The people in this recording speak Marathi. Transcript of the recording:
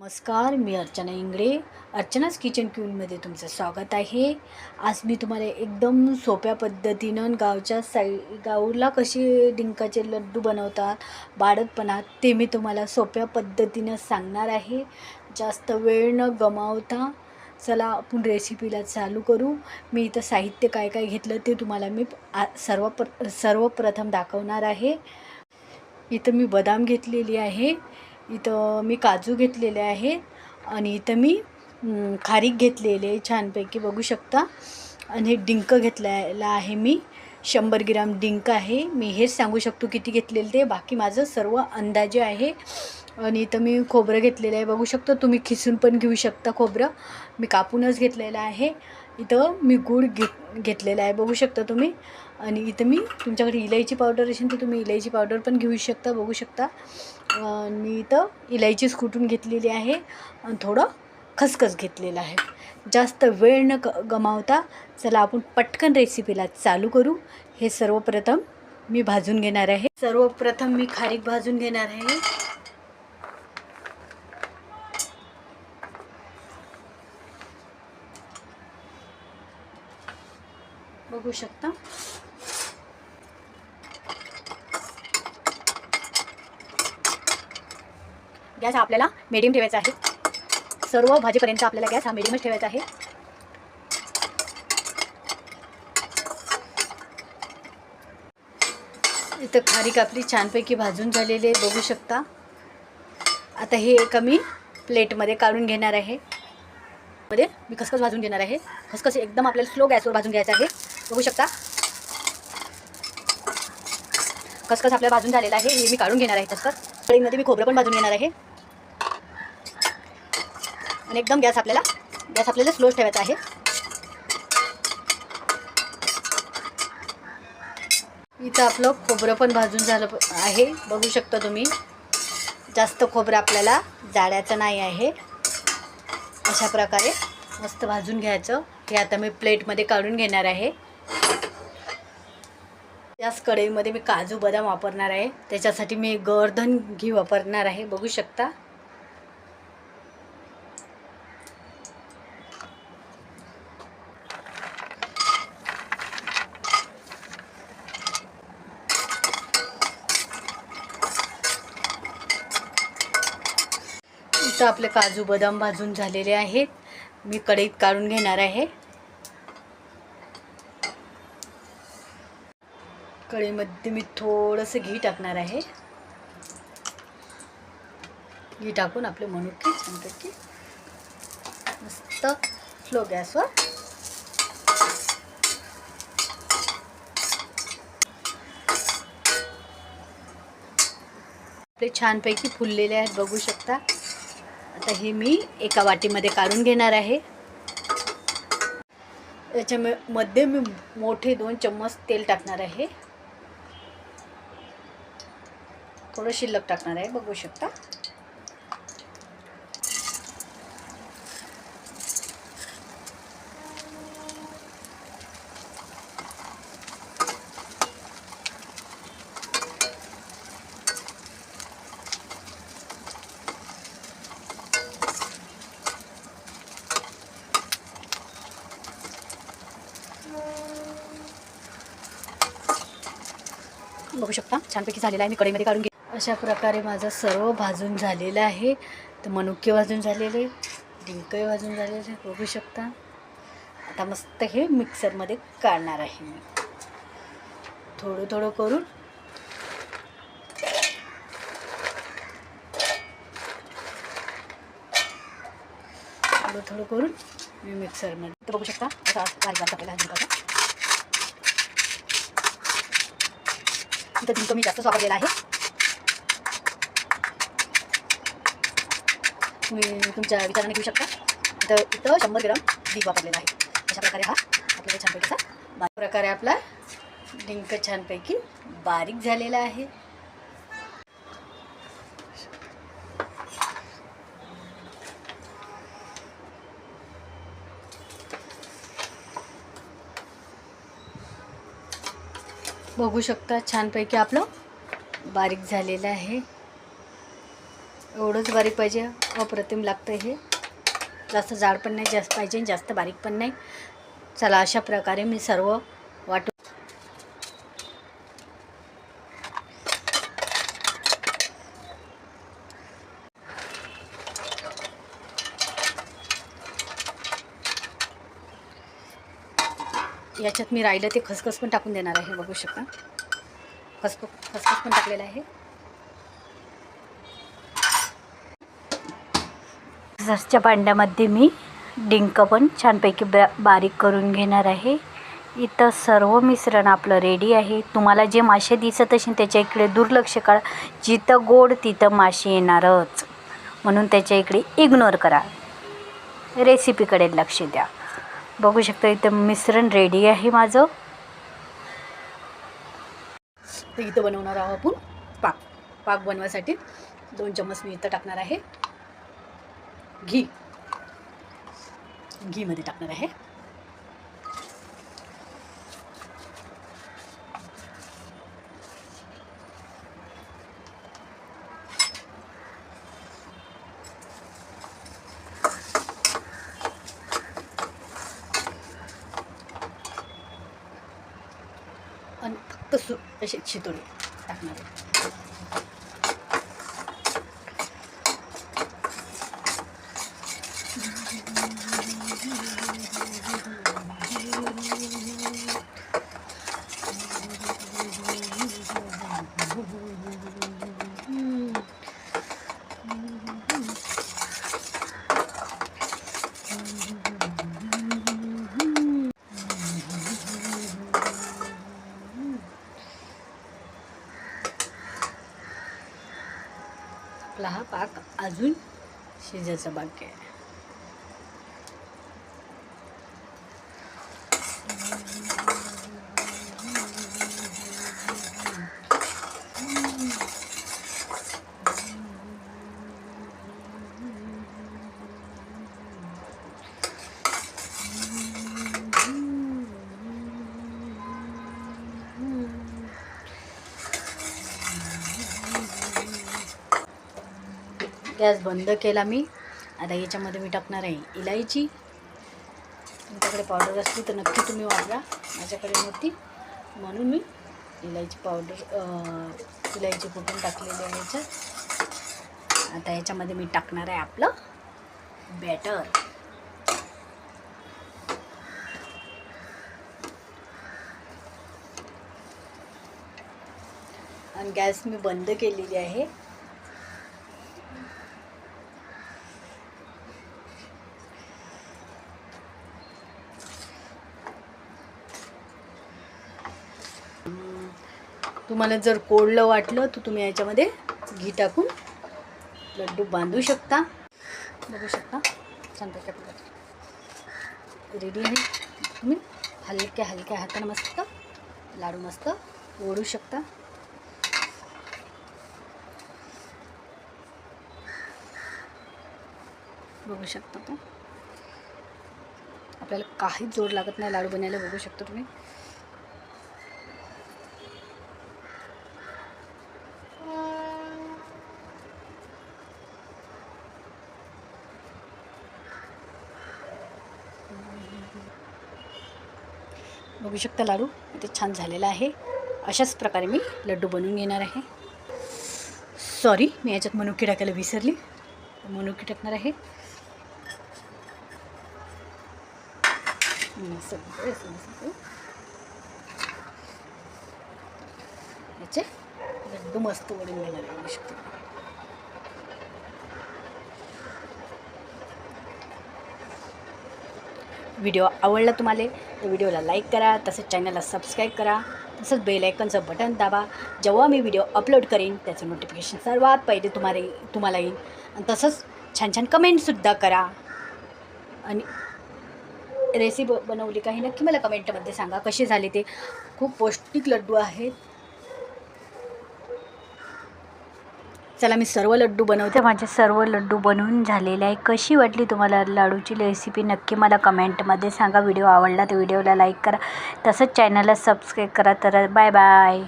नमस्कार मी अर्चना इंगडे अर्चनाच किचन क्यूनमध्ये तुमचं स्वागत आहे. आज मी तुम्हाला एकदम सोप्या पद्धतीनं गावच्या साई गावला कसे डिंकाचे लड्डू बनवतात बाळतपणात ते मी तुम्हाला सोप्या पद्धतीनं सांगणार आहे. जास्त वेळ न गमावता चला आपण रेसिपीला चालू करू. मी इथं साहित्य काय काय घेतलं ते तुम्हाला मी आ सर्व सर्वप्रथम दाखवणार आहे. इथं मी बदाम घेतलेली आहे. इथं मी काजू घेतलेले आहे आणि इथं मी खारीक घेतलेले छानपैकी बघू शकता. आणि हे डिंक घेतलेला आहे मी शंभर ग्राम डिंक आहे. मी हेच सांगू शकतो किती घेतलेलं ते बाकी माझं सर्व अंदाजे आहे. आणि इथं मी खोबरं घेतलेलं आहे बघू शकतो. तुम्ही खिसून पण घेऊ शकता खोबरं. मी कापूनच घेतलेलं आहे. इथं मी गूळ घे घेतलेला आहे. बघू शकता तुम्ही. आणि इथं मी तुमच्याकडे इलायची पावडर असेल तर तुम्ही इलायची पावडर पण घेऊ शकता बघू शकता. आणि इथं इलायचीच कुटून घेतलेली आहे. आणि थोडं खसखस घेतलेलं आहे. जास्त वेळ न ग गमावता चला आपण पटकन रेसिपीला चालू करू. हे सर्वप्रथम मी भाजून घेणार आहे. सर्वप्रथम मी खारीक भाजून घेणार आहे. बघू शकता. गॅस हा आपल्याला मिडियम ठेवायचा आहे. सर्व भाजीपर्यंत आपल्याला गॅस हा मिडियमच ठेवायचा आहे. इथं खारीक आपली छानपैकी भाजून झालेली आहे बघू शकता. आता हे एका मी प्लेटमध्ये काढून घेणार आहे. मध्ये मी खसखस भाजून घेणार आहे. खसखस एकदम आपल्याला स्लो गॅसवर भाजून घ्यायचं आहे. बघू शकता. खसखस आपल्याला भाजून झालेला आहे. हे मी काढून घेणार आहे खसखस. कढईमध्ये मी खोबरं पण भाजून घेणार आहे. आणि एकदम गॅस आपल्याला गॅस आपल्याला स्लोच ठेवायचा आहे. इथं आपलं खोबरं पण भाजून झालं आहे. बघू शकता तुम्ही. जास्त खोबरं आपल्याला जाळ्याचं नाही आहे. अशा प्रकारे मस्त भाजून घ्यायचं. हे आता मी प्लेटमध्ये काढून घेणार आहे. त्याच कढईमध्ये मी काजू बदाम वापरणार आहे. त्याच्यासाठी मी गर्धन घी वापरणार आहे. बघू शकता. इथं आपले काजू बदाम भाजून झालेले आहेत. मी कढईत काढून घेणार आहे. कढईमध्ये मी थोडंसं घी टाकणार आहे. घी टाकून आपले मनुके छानपैकी मस्त स्लो गॅसवर आपले छानपैकी फुललेले आहेत बघू शकता. आता हे मी एका वाटीमध्ये काढून घेणार आहे. याच्यामध्ये मी मोठे दोन चम्मच तेल टाकणार आहे. थोडं शिल्लक टाकणार आहे बघू शकता. बघू शकता. छानपैकी झालेला आहे. मी कढईमध्ये काढून घे अशा प्रकारे माझं सर्व भाजून झालेलं आहे. तर मनुके भाजून झालेले डिंकही भाजून झालेले बघू शकता. आता मस्त हे मिक्सरमध्ये काढणार आहे मी. थोडं थोडं करून थोडं थोडं करून मी मिक्सरमध्ये तर बघू शकता असा बारीक बारीक आपल्याला इथं डिंक मी जास्तच वापरलेलं आहे. तुम्ही तुमच्या विचाराने घेऊ शकता. इथं इथं शंभर ग्राम डिंक वापरलेला आहे. अशा प्रकारे हा आपल्याला छानपैकीचा प्रकारे आपला डिंक छानपैकी बारीक झालेला आहे. बघू शकता. छानपैकी आपलं बारीक झालेलं आहे. एवढंच बारीक पाहिजे. अप्रतिम लागतं हे. जास्त जाड पण नाही जास्त पाहिजे जास्त बारीक पण नाही. चला अशा प्रकारे मी सर्व वाटू याच्यात मी राहिलं ते खसखस पण टाकून देणार आहे बघू शकता. खसखस खसखस पण टाकलेलं आहे. मिक्सरच्या भांड्यामध्ये मी डिंक पण छानपैकी बा बारीक करून घेणार आहे. इथं सर्व मिश्रण आपलं रेडी आहे. तुम्हाला जे मासे दिसत असेल त्याच्या इकडे दुर्लक्ष करा. जिथं गोड तिथं मासे येणारच. म्हणून त्याच्या इकडे इग्नोर करा. रेसिपीकडे लक्ष द्या. बघू शकता इथं मिश्रण रेडी आहे माझं. इथं बनवणार आहोत आपण पाक. पाक बनवायसाठी दोन चम्मच मी इथं टाकणार आहे. घी. घीमध्ये टाकणार आहे आणि फक्त सु टाकणार आहे. आपला हा पाक अजून शिजायचा बाकी आहे. गॅस बंद केला मी. आता याच्यामध्ये मी टाकणार आहे इलायची. तुमच्याकडे पावडर असली तर नक्की तुम्ही वापरा. माझ्याकडे नव्हती. म्हणून मी इलायची पावडर इलायची कुटून टाकलेली आहे याच्यात. आता याच्यामध्ये मी टाकणार आहे आपलं बॅटर आणि गॅस मी बंद केलेली आहे. तुम्हाला जर कोडलं वाटलं तर तुम्ही याच्यामध्ये घी टाकून लड्डू बांधू शकता. बघू शकता. छानपैकी आपलं रेडी आहे. तुम्ही हलक्या हलक्या हाताने मस्त लाडू मस्त ओढू शकता. बघू शकता तो आपल्याला काहीच जोड लागत नाही लाडू बनायला बघू शकता तुम्ही. बघू शकता लाडू. इथे छान झालेला आहे. अशाच प्रकारे मी लड्डू बनवून घेणार आहे. सॉरी मी याच्यात मनुकी टाकायला विसरली. मनुकी टाकणार आहे. याचे लड्डू मस्त वडून घेणार आहे बघू शकता. व्हिडिओ आवडला तुम्हाला तर व्हिडिओला लाईक करा तसंच चॅनलला सबस्क्राईब करा तसंच बेलायकनचं बटन दाबा. जेव्हा मी व्हिडिओ अपलोड करेन त्याचं नोटिफिकेशन सर्वात पहिले तुम्हाला तुम्हाला येईल. आणि तसंच छान छान कमेंटसुद्धा करा. आणि रेसिपी बनवली काही नक्की मला कमेंटमध्ये सांगा कसे झाले ते. खूप पौष्टिक लड्डू आहेत. चला मी सर्व लड्डू बनवते. माझे सर्व लड्डू बनवून झालेले आहे. कशी वाटली तुम्हाला लाडूची रेसिपी नक्की मला कमेंटमध्ये सांगा. व्हिडिओ आवडला तर व्हिडिओला लाईक करा. तसंच चॅनलला सबस्क्राईब करा. तर बाय बाय